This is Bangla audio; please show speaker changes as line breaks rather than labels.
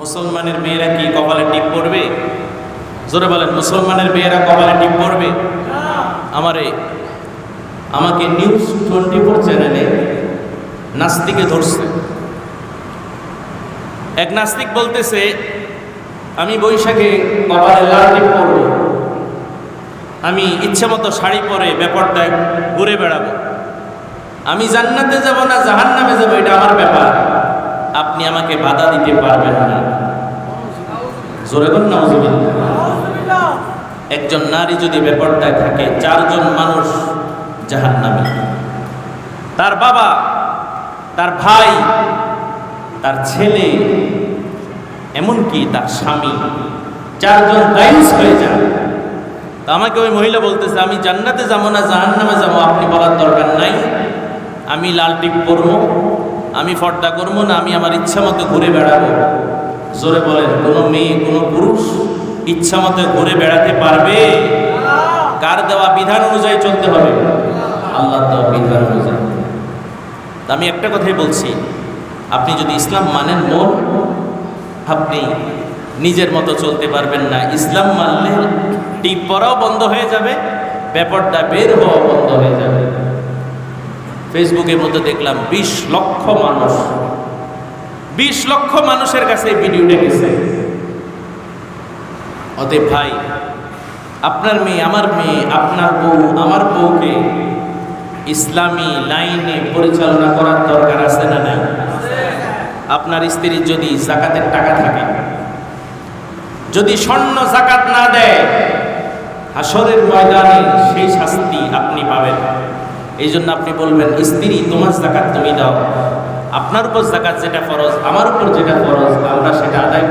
মুসলমানের মেয়েরা কি কপালে টিপ পড়বে? জোরে বলেন, মুসলমানের মেয়েরা কপালে টিপ পড়বে? আমারে, আমাকে নিউজ টোয়েন্টি ফোর চ্যানেলে নাস্তিকে ধরছে। এক নাস্তিক বলতেছে, আমি বৈশাখে কপালে লাল টিপ পরব। আমি ইচ্ছে মতো শাড়ি পরে ব্যাপারটা ঘুরে বেড়াবো। আমি জান্নাতে যাব না জাহান্নামে যাব এটা আমার ব্যাপার আপনি আমাকে বাধা দিতে পারবেন না। জোরে বল একজন নারী যদি ব্যাপারটায় থাকে, চারজন মানুষ জাহান্নামে। তার বাবা, তার ভাই, তার ছেলে, এমনকি তার স্বামী, চারজন গাইন্স হয়ে যায়। তা আমাকে ওই মহিলা বলতেছে, আমি জান্নাতে যাব না, জাহান্নামে যাব। আপনি বলার দরকার নাই। আমি লাল টিপ করব আমি ফর্দা করব না, আমি আমার ইচ্ছা মতো ঘুরে বেড়াবো। জোরে বলেন, কোনো মেয়ে, কোনো পুরুষ ইচ্ছা মতো ঘুরে বেড়াতে পারবে? কার দেওয়া বিধান অনুযায়ী চলতে হবে? আল্লাহ দেওয়া বিধান অনুযায়ী। আমি একটা কথাই বলছি, আপনি যদি ইসলাম মানেন, মন আপনি নিজের মতো চলতে পারবেন না। ইসলাম মানলে টিপ পরাও বন্ধ হয়ে যাবে, ব্যাপারটা বের হওয়া বন্ধ হয়ে যাবে। ফেসবুকের মধ্যে দেখলাম বিশ লক্ষ মানুষ, বিশ লক্ষ মানুষের কাছে এই ভিডিওটা গেছে। অতএব ভাই, আপনার মেয়ে, আমার মেয়ে, আপনার বউ, আমার বউকে ইসলামী লাইনে পরিচালনা করার দরকার আছে না নাই? আপনার স্ত্রীর যদি জাকাতের টাকা থাকে, যদি স্বর্ণ জাকাত না দেয় হাসরের ময়দানে সেই শাস্তি আপনি এই জন্য আপনি বলবেন, স্ত্রী, তোমার জাকাত তুমি দাও। আপনার উপর জাকাত যেটা ফরজ, আমার উপর যেটা ফরজ, আমরা সেটা আদায়